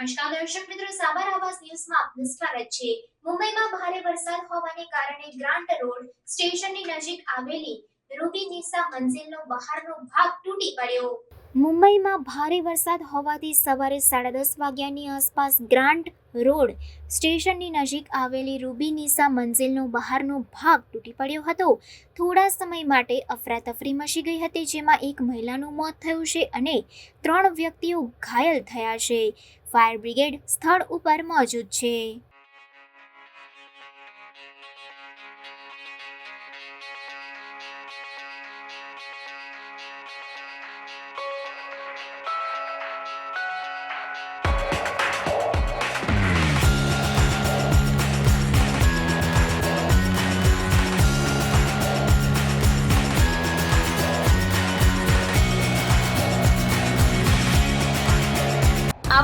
નમસ્કાર દર્શક મિત્રો, સાબર આવાસ ન્યૂઝમાં આપનું સ્વાગત છે. મુંબઈમાં ભારે વરસાદ હોવાને કારણે ગ્રાન્ટ રોડ સ્ટેશનની નજીક આવેલી રૂબી નિસા મંજિલનો બહારનો ભાગ તૂટી પડ્યો. મુંબઈમાં ભારે વરસાદ હોવાથી સવારે સાડા દસ વાગ્યાની આસપાસ ગ્રાન્ટ રોડ સ્ટેશનની નજીક આવેલી રૂબી નિસા મંઝિલનો બહારનો ભાગ તૂટી પડ્યો હતો. થોડા સમય માટે અફરાતફરી મચી ગઈ હતી, જેમાં એક મહિલાનું મોત થયું છે અને ત્રણ વ્યક્તિઓ ઘાયલ થયા છે. ફાયર બ્રિગેડ સ્થળ ઉપર મોજૂદ છે.